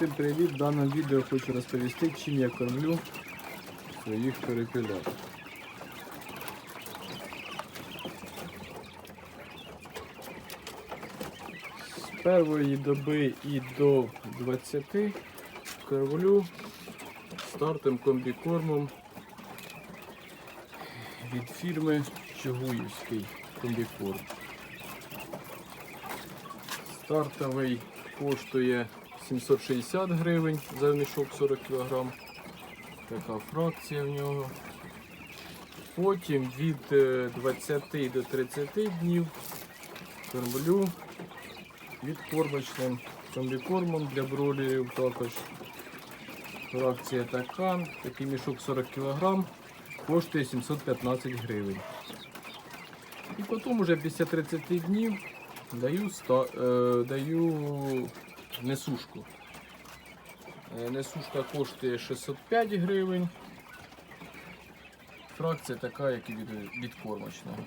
Всім привіт! В даному відео хочу розповісти, чим я кормлю своїх перепілят. З першої доби і до 20 кормлю стартом комбікормом від фірми Чугуївський комбікорм. Стартовий коштує 760 гривень за мішок 40 кг. Така фракція в нього. Потім від е, 20 до 30 днів кормлю відкормочним комбікормом для бройлерів також. Фракція така, такий мішок 40 кг коштує 715 гривень. І потім уже після 30 днів даю, ста, е, даю несушку. Е, Несушка коштує 605 гривень. Фракція така, як і від, від кормочного.